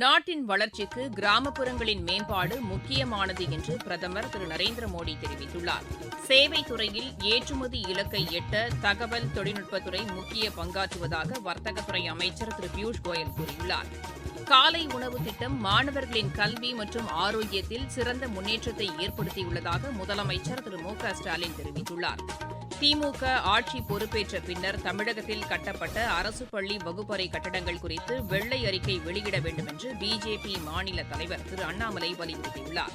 நாட்டின் வளர்ச்சிக்கு கிராமப்புறங்களின் மேம்பாடு முக்கியமானது என்று பிரதமர் திரு நரேந்திர மோடி தெரிவித்துள்ளார். சேவை துறையில் ஏற்றுமதி இலக்கை எட்ட தகவல் தொழில்நுட்பத்துறை முக்கிய பங்காற்றுவதாக வர்த்தகத்துறை அமைச்சர் திரு பியூஷ் கோயல் கூறியுள்ளார். காலை உணவு திட்டம் மாணவர்களின் கல்வி மற்றும் ஆரோக்கியத்தில் சிறந்த முன்னேற்றத்தை ஏற்படுத்தியுள்ளதாக முதலமைச்சர் திரு மு க ஸ்டாலின் தெரிவித்துள்ளார். திமுக ஆட்சி பொறுப்பேற்ற பின்னர் தமிழகத்தில் கட்டப்பட்ட அரசு பள்ளி வகுப்பறை கட்டடங்கள் குறித்து வெள்ளை அறிக்கை வெளியிட வேண்டும் என்று பிஜேபி மாநில தலைவர் திரு அண்ணாமலை வலியுறுத்தியுள்ளார்.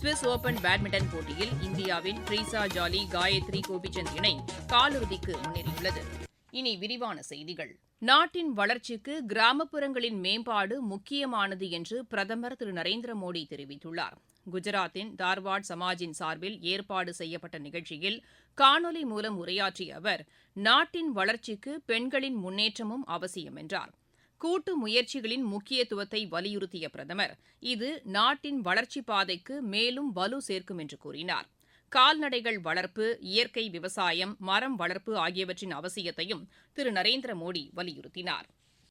சுவிஸ் ஓபன் பேட்மிண்டன் போட்டியில் இந்தியாவின் ட்ரீசா ஜாலி காயத்ரி கோபிச்சந்த் இணை காலிறுதிக்கு முன்னேறியுள்ளது. இனி விரிவான செய்திகள். நாட்டின் வளர்ச்சிக்கு கிராமப்புறங்களின் மேம்பாடு முக்கியமானது என்று பிரதமர் திரு. நரேந்திர மோடி தெரிவித்துள்ளார். குஜராத்தின் தார்வாட் சமாஜின் சார்பில் ஏற்பாடு செய்யப்பட்ட நிகழ்ச்சியில் காணொலி மூலம் உரையாற்றிய அவர் நாட்டின் வளர்ச்சிக்கு பெண்களின் முன்னேற்றமும் அவசியம் என்றார். கூட்டு முயற்சிகளின் முக்கியத்துவத்தை வலியுறுத்திய பிரதமர் இது நாட்டின் வளர்ச்சிப் பாதைக்கு மேலும் வலு சேர்க்கும் என்று கூறினார். கால்நடைகள் வளர்ப்பு இயற்கை விவசாயம் மரம் வளர்ப்பு ஆகியவற்றின் அவசியத்தையும் திரு. நரேந்திர மோடி வலியுறுத்தினார்.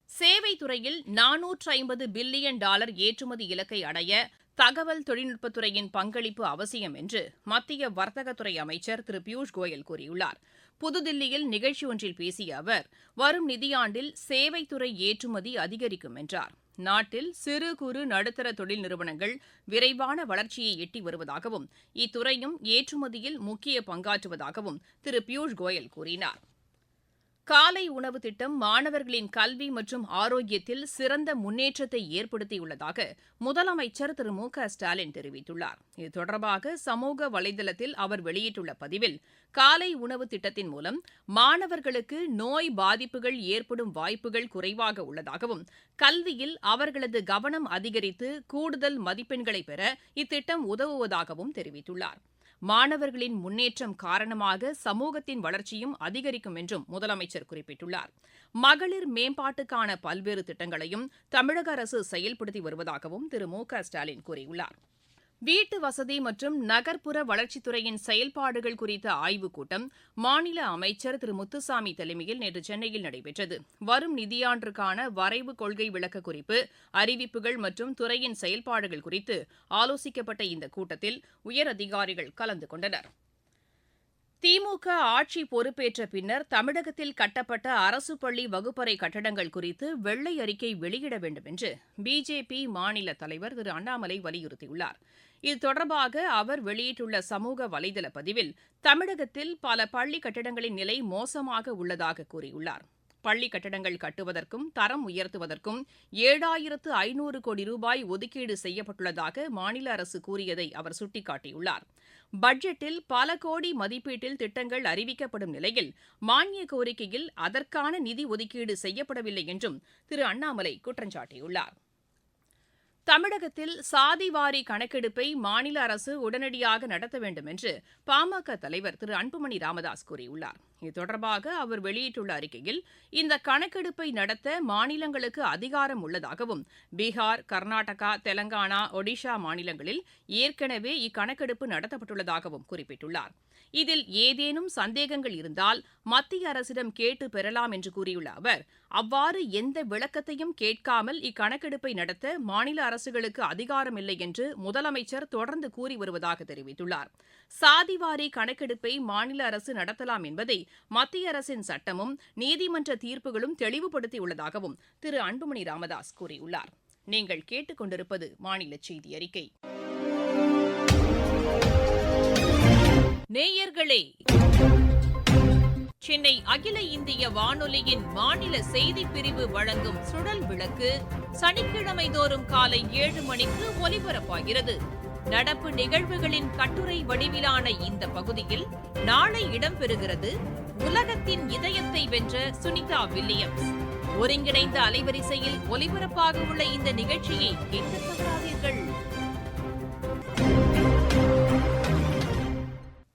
சேவை துறையில் நானூற்று ஐம்பது பில்லியன் டாலர் ஏற்றுமதி இலக்கை அடைய தகவல் தொழில்நுட்பத்துறையின் பங்களிப்பு அவசியம் என்று மத்திய வர்த்தகத்துறை அமைச்சர் திரு பியூஷ் கோயல் கூறியுள்ளார். புதுதில்லியில் நிகழ்ச்சி ஒன்றில் பேசிய அவர் வரும் நிதியாண்டில் சேவைத்துறை ஏற்றுமதி அதிகரிக்கும் என்றார். நாட்டில் சிறு குறு நடுத்தர தொழில் நிறுவனங்கள் விரைவான வளர்ச்சியை எட்டி வருவதாகவும் இத்துறையும் ஏற்றுமதியில் முக்கிய பங்காற்றுவதாகவும் திரு பியூஷ் கோயல் கூறினார். காலை உணவு திட்டம் மாணவர்களின் கல்வி மற்றும் ஆரோக்கியத்தில் சிறந்த முன்னேற்றத்தை ஏற்படுத்தியுள்ளதாக முதலமைச்சர் திரு. மு. க. ஸ்டாலின் தெரிவித்துள்ளார். இது தொடர்பாக சமூக வலைதளத்தில் அவர் வெளியிட்டுள்ள பதிவில் காலை உணவு திட்டத்தின் மூலம் மாணவர்களுக்கு நோய் பாதிப்புகள் ஏற்படும் வாய்ப்புகள் குறைவாக உள்ளதாகவும் கல்வியில் அவர்களது கவனம் அதிகரித்து கூடுதல் மதிப்பெண்களை பெற இத்திட்டம் உதவுவதாகவும் தெரிவித்துள்ளார். மாணவர்களின் முன்னேற்றம் காரணமாக சமூகத்தின் வளர்ச்சியும் அதிகரிக்கும் என்றும் முதலமைச்சர் குறிப்பிட்டுள்ளார். மகளிர் மேம்பாட்டுக்கான பல்வேறு திட்டங்களையும் தமிழக அரசு செயல்படுத்தி வருவதாகவும் திரு மு க ஸ்டாலின் கூறியுள்ளார். வீட்டு வசதி மற்றும் நகர்ப்புற வளர்ச்சித்துறையின் செயல்பாடுகள் குறித்த ஆய்வுக் கூட்டம் மாநில அமைச்சர் திரு. முத்துசாமி தலைமையில் நேற்று சென்னையில் நடைபெற்றது. வரும் நிதியாண்டிற்கான வரைவு கொள்கை விளக்க குறிப்பு அறிவிப்புகள் மற்றும் துறையின் செயல்பாடுகள் குறித்து ஆலோசிக்கப்பட்ட இந்த கூட்டத்தில் உயரதிகாரிகள் கலந்து கொண்டனர். திமுக ஆட்சி பொறுப்பேற்ற பின்னர் தமிழகத்தில் கட்டப்பட்ட அரசு பள்ளி வகுப்பறை கட்டடங்கள் குறித்து வெள்ளை அறிக்கை வெளியிட வேண்டும் என்று பிஜேபி மாநில தலைவர் திரு. அண்ணாமலை வலியுறுத்தியுள்ளார். இது தொடர்பாக அவர் வெளியிட்டுள்ள சமூக வலைதள பதிவில் தமிழகத்தில் பல பள்ளி கட்டடங்களின் நிலை மோசமாக உள்ளதாக கூறியுள்ளார். பள்ளி கட்டடங்கள் கட்டுவதற்கும் தரம் உயர்த்துவதற்கும் ஏழாயிரத்து ஐநூறு கோடி ரூபாய் ஒதுக்கீடு செய்யப்பட்டுள்ளதாக மாநில அரசு கூறியதை அவர் சுட்டிக்காட்டியுள்ளார். பட்ஜெட்டில் பல கோடி மதிப்பீட்டில் திட்டங்கள் அறிவிக்கப்படும் நிலையில் மானிய கோரிக்கையில் அதற்கான நிதி ஒதுக்கீடு செய்யப்படவில்லை என்றும் திரு அண்ணாமலை குற்றஞ்சாட்டியுள்ளார். தமிழகத்தில் சாதிவாரி கணக்கெடுப்பை மாநில அரசு உடனடியாக நடத்த வேண்டும் என்று பாமக தலைவர் திரு அன்புமணி ராமதாஸ் கூறியுள்ளார். இது தொடர்பாக அவர் வெளியிட்டுள்ள அறிக்கையில் இந்த கணக்கெடுப்பை நடத்த மாநிலங்களுக்கு அதிகாரம் உள்ளதாகவும் பீகார் கர்நாடகா தெலங்கானா ஒடிஷா மாநிலங்களில் ஏற்கனவே இக்கணக்கெடுப்பு நடத்தப்பட்டுள்ளதாகவும் குறிப்பிட்டுள்ளார். இதில் ஏதேனும் சந்தேகங்கள் இருந்தால் மத்திய அரசிடம் கேட்டு பெறலாம் என்று கூறியுள்ள அவர் அவ்வாறு எந்த விளக்கத்தையும் கேட்காமல் இக்கணக்கெடுப்பை நடத்த மாநில அரசுகளுக்கு அதிகாரம் இல்லை என்று முதலமைச்சர் தொடர்ந்து கூறி வருவதாக தெரிவித்துள்ளார். சாதிவாரி கணக்கெடுப்பை மாநில அரசு நடத்தலாம் என்பதை மத்திய அரசின் சட்டமும் நீதிமன்ற தீர்ப்புகளும் தெளிவுபடுத்தியுள்ளதாகவும் திரு. அன்புமணி ராமதாஸ் கூறியுள்ளார். நீங்கள் கேட்டுக்கொண்டிருப்பது மாநில செய்தி அறிக்கை நேயர்களே சென்னை அகில இந்திய வானொலியின் மாநில செய்தி பிரிவு வழங்கும் சுழல் விளக்கு சனிக்கிழமை தோறும் காலை ஏழு மணிக்கு ஒலிபரப்பாகிறது. நடப்பு நிகழ்வுகளின் கட்டுரை வடிவிலான இந்த பகுதியில் நாளை இடம்பெறுகிறது உலகத்தின் இதயத்தை வென்ற சுனிதா வில்லியம்ஸ். ஒருங்கிணைந்த அலைவரிசையில் ஒலிபரப்பாக உள்ள இந்த நிகழ்ச்சியை கேட்க தவறாதீர்கள்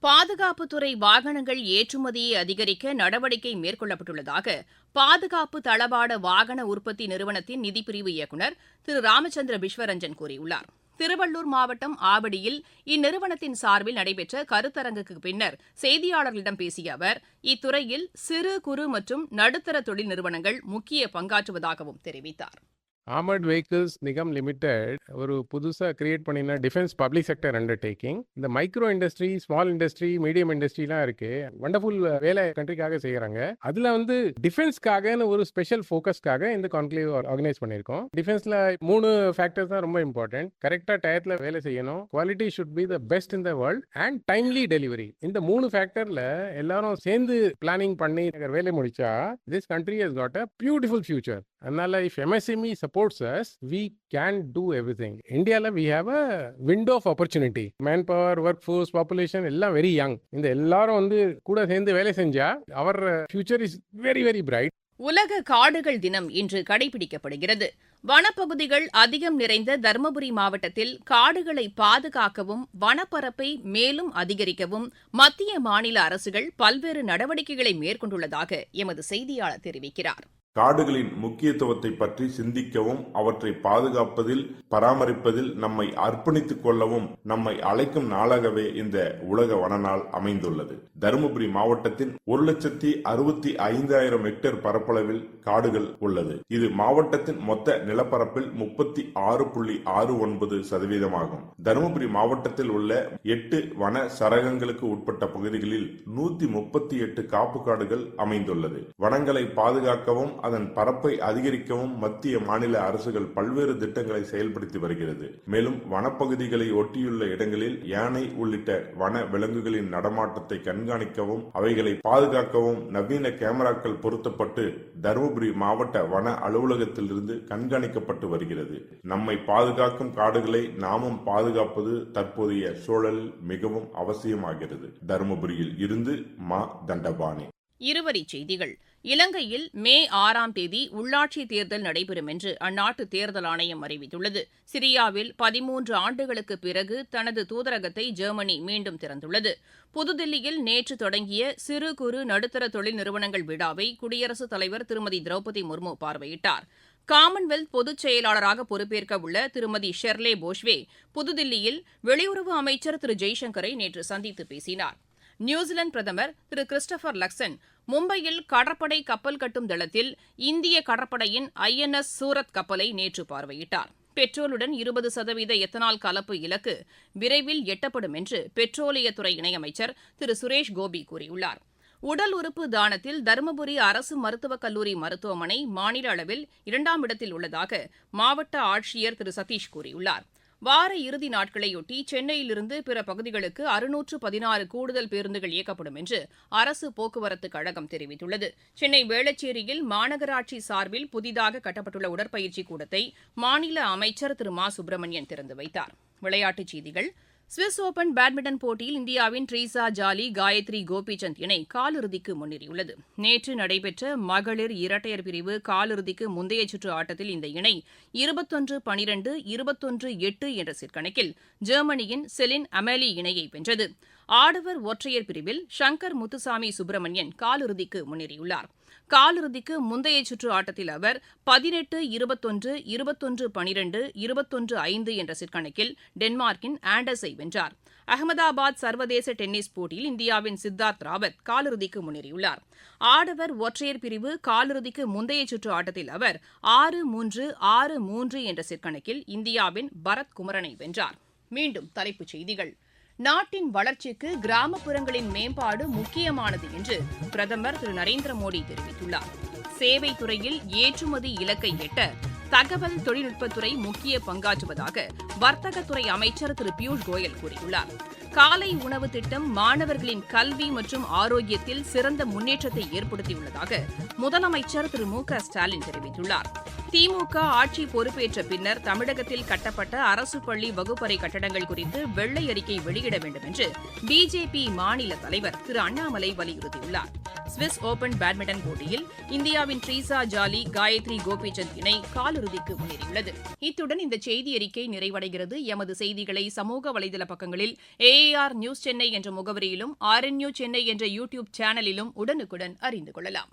பாதுகாப்புத்துறை வாகனங்கள் ஏற்றுமதியை அதிகரிக்க நடவடிக்கை மேற்கொள்ளப்பட்டுள்ளதாக பாதுகாப்பு தளவாட வாகன உற்பத்தி நிறுவனத்தின் நிதிப்பிரிவு இயக்குநர் திரு. ராமச்சந்திர விஸ்வரஞ்சன் கூறியுள்ளார். திருவள்ளூர் மாவட்டம் ஆவடியில் இந்நிறுவனத்தின் சார்பில் நடைபெற்ற கருத்தரங்குக்கு பின்னர் செய்தியாளர்களிடம் பேசிய அவர் இத்துறையில் சிறு குறு மற்றும் நடுத்தர தொழில் நிறுவனங்கள் முக்கிய பங்காற்றுவதாகவும் தெரிவித்தார். ஆமர்ட் வெஹிக்கிள்ஸ் நிகம் லிமிடெட் ஒரு புதுசாக கிரியேட் பண்ணின டிஃபென்ஸ் பப்ளிக் செக்டர் அண்டர்டேக்கிங் இந்த micro industry small industry medium இண்டஸ்ட்ரிலாம் இருக்கு வண்டர்ஃபுல் வேலை கண்ட்ரிக்காக செய்கிறாங்க அதில் வந்து டிஃபென்ஸ்க்காகன்னு ஒரு ஸ்பெஷல் ஃபோக்கஸ்க்காக இந்த கான்க்ளேவ் ஆர்கனைஸ் பண்ணியிருக்கோம் டிஃபென்ஸில் மூணு ஃபேக்டர்ஸ் தான் ரொம்ப இம்பார்ட்டன்ட் கரெக்டாக டயத்தில் வேலை செய்யணும் quality should be the best in the world and timely delivery இந்த மூணு ஃபேக்டரில் எல்லாரும் சேர்ந்து பிளானிங் பண்ணி வேலை முடிச்சா this country has got a beautiful future அதனால if MSME supports us we can do everything இந்தியாவில் we have a window of opportunity manpower workforce population எல்லாம் வெரி யங் இந்த எல்லாரும் வந்து கூட சேர்ந்து வேலை செஞ்சா our future is very very bright உலக காடுகள் தினம் இன்று கடைபிடிக்கப்படுகிறது. வனப்பகுதிகள் அதிகம் நிறைந்த தருமபுரி மாவட்டத்தில் காடுகளை பாதுகாக்கவும் வனப்பரப்பை மேலும் அதிகரிக்கவும் மத்திய மாநில அரசுகள் பல்வேறு நடவடிக்கைகளை மேற்கொண்டுள்ளதாக எமது செய்தியாளர் தெரிவிக்கிறார். காடுகளின் முக்கியத்துவத்தை பற்றி சிந்திக்கவும் அவற்றை பாதுகாப்பதில் பராமரிப்பதில் நம்மை அர்ப்பணித்துக் கொள்ளவும் நம்மை அழைக்கும் நாளாகவே இந்த உலக வனநாள் அமைந்துள்ளது. தருமபுரி மாவட்டத்தின் ஒரு லட்சத்தி அறுபத்தி ஐந்தாயிரம் ஹெக்டேர் பரப்பளவில் காடுகள் உள்ளது. இது மாவட்டத்தின் மொத்த நிலப்பரப்பில் முப்பத்தி ஆறு புள்ளி ஆறு ஒன்பது சதவீதமாகும். தருமபுரி மாவட்டத்தில் உள்ள எட்டு வன சரகங்களுக்கு உட்பட்ட பகுதிகளில் நூத்தி முப்பத்தி எட்டு காப்பு காடுகள் அமைந்துள்ளது. வனங்களை பாதுகாக்கவும் அதன் பரப்பை அதிகரிக்கவும் மத்திய மாநில அரசுகள் பல்வேறு திட்டங்களை செயல்படுத்தி வருகிறது. மேலும் வனப்பகுதிகளை ஒட்டியுள்ள இடங்களில் யானை உள்ளிட்ட வன விலங்குகளின் நடமாட்டத்தை கண்காணிக்கவும் அவைகளை பாதுகாக்கவும் நவீன கேமராக்கள் பொருத்தப்பட்டு தருமபுரி மாவட்ட வன அலுவலகத்திலிருந்து கண்காணிக்கப்பட்டு வருகிறது. நம்மை பாதுகாக்கும் காடுகளை நாமும் பாதுகாப்பது தற்போதைய சூழலில் மிகவும் அவசியமாகிறது. தருமபுரியில் இருந்து மா தண்டபாணி. இருவரி செய்திகள். இலங்கையில் மே ஆறாம் தேதி உள்ளாட்சி தேர்தல் நடைபெறும் என்று அந்நாட்டு தேர்தல் ஆணையம் அறிவித்துள்ளது. சிரியாவில் பதிமூன்று ஆண்டுகளுக்கு பிறகு தனது தூதரகத்தை ஜெர்மனி மீண்டும் திறந்துள்ளது. புதுதில்லியில் நேற்று தொடங்கிய சிறு குறு நடுத்தர தொழில் நிறுவனங்கள் விழாவை குடியரசுத் தலைவர் திருமதி திரௌபதி முர்மு பார்வையிட்டார். காமன்வெல்த் பொதுச் செயலாளராக பொறுப்பேற்க உள்ள திருமதி ஷெர்லே போஷ்வே புதுதில்லியில் வெளியுறவு அமைச்சர் திரு ஜெய்சங்கரை நேற்று சந்தித்து பேசினார். நியூசிலாந்து பிரதமர் திரு கிறிஸ்டபர் லக்சன் மும்பையில் கடற்படை கப்பல் கட்டும் தளத்தில் இந்திய கடற்படையின் ஐ என் எஸ் சூரத் கப்பலை நேற்று பார்வையிட்டார். பெட்ரோலுடன் இருபது சதவீத எத்தனால் கலப்பு இலக்கு விரைவில் எட்டப்படும் என்று பெட்ரோலியத்துறை இணையமைச்சர் திரு. சுரேஷ் கோபி கூறியுள்ளார். உடல் உறுப்பு தானத்தில் தருமபுரி அரசு மருத்துவக் கல்லூரி மருத்துவமனை மாநில அளவில் இரண்டாம் இடத்தில் உள்ளதாக மாவட்ட ஆட்சியர் திரு. சதீஷ் கூறியுள்ளார். வார இறுதி நாட்களையொட்டி சென்னையிலிருந்து பிற பகுதிகளுக்கு அறுநூற்று பதினாறு கூடுதல் பேருந்துகள் இயக்கப்படும் என்று அரசு போக்குவரத்து கழகம் தெரிவித்துள்ளது. சென்னை வேளச்சேரியில் மாநகராட்சி சார்பில் புதிதாக கட்டப்பட்டுள்ள உடற்பயிற்சி கூடத்தை மாநில அமைச்சர் திரு மா சுப்பிரமணியன் திறந்து வைத்தார். விளையாட்டுச் செய்திகள் சுவிஸ் ஓபன் பேட்மிண்டன் போட்டியில் இந்தியாவின் ட்ரீசா ஜாலி காயத்ரி கோபிசந்த் இணை காலிறுதிக்கு முன்னேறியுள்ளது. நேற்று நடைபெற்ற மகளிர் இரட்டையர் பிரிவு காலிறுதிக்கு முந்தைய சுற்று ஆட்டத்தில் இந்த இணை இருபத்தொன்று பனிரெண்டு இருபத்தொன்று எட்டு என்ற சிற்கணக்கில் ஜெர்மனியின் செலின் அமேலி இணையை வென்றது. ஆடவர் ஒற்றையர் பிரிவில் ஷங்கர் முத்துசாமி சுப்பிரமணியன் காலிறுதிக்கு முன்னேறியுள்ளார். காலிறுதிக்கு முந்தைய சுற்று ஆட்டத்தில் அவர் பதினெட்டு இருபத்தொன்று இருபத்தொன்று பனிரெண்டு இருபத்தொன்று ஐந்து என்ற சிற்கணக்கில் டென்மார்க்கின் ஆண்டர்ஸை வென்றார். அகமதாபாத் சர்வதேச டென்னிஸ் போட்டியில் இந்தியாவின் சித்தார்த் ராவத் காலிறுதிக்கு முன்னேறியுள்ளார். ஆடவர் ஒற்றையர் பிரிவு காலிறுதிக்கு முந்தைய சுற்று ஆட்டத்தில் அவர் ஆறு மூன்று ஆறு மூன்று என்ற சிற்கணக்கில் இந்தியாவின் பரத் குமரனை வென்றார். மீண்டும் தலைப்புச் செய்திகள். நாட்டின் வளர்ச்சிக்கு கிராமப்புறங்களின் மேம்பாடு முக்கியமானது என்று பிரதமர் திரு. நரேந்திர மோடி தெரிவித்துள்ளார். சேவை துறையில் ஏற்றுமதி இலக்கை எட்ட தகவல் தொழில்நுட்பத்துறை முக்கிய பங்காற்றுவதாக வர்த்தகத்துறை அமைச்சர் திரு. பியூஷ் கோயல் கூறியுள்ளார். காலை உணவு திட்டம் மாணவர்களின் கல்வி மற்றும் ஆரோக்கியத்தில் சிறந்த முன்னேற்றத்தை ஏற்படுத்தியுள்ளதாக முதலமைச்சர் திரு. மு. க. ஸ்டாலின் தெரிவித்துள்ளார். திமுக ஆட்சி பொறுப்பேற்ற பின்னர் தமிழகத்தில் கட்டப்பட்ட அரசு பள்ளி வகுப்பறை கட்டடங்கள் குறித்து வெள்ளை அறிக்கை வெளியிட வேண்டும் என்று பிஜேபி மாநில தலைவர் திரு அண்ணாமலை வலியுறுத்தியுள்ளார். சுவிஸ் ஓபன் பேட்மிண்டன் போட்டியில் இந்தியாவின் ட்ரீசா ஜாலி காயத்ரி கோபிசந்த் இணை காலிறுதிக்கு முன்னேறியுள்ளது. இத்துடன் இந்த செய்தி அறிக்கை நிறைவடைகிறது. எமது செய்திகளை சமூக வலைதள பக்கங்களில் ஏஏஆர் நியூஸ் சென்னை என்ற முகவரியிலும் ஆர்என்யூ சென்னை என்ற யூ டியூப் சேனலிலும் உடனுக்குடன் அறிந்து கொள்ளலாம்.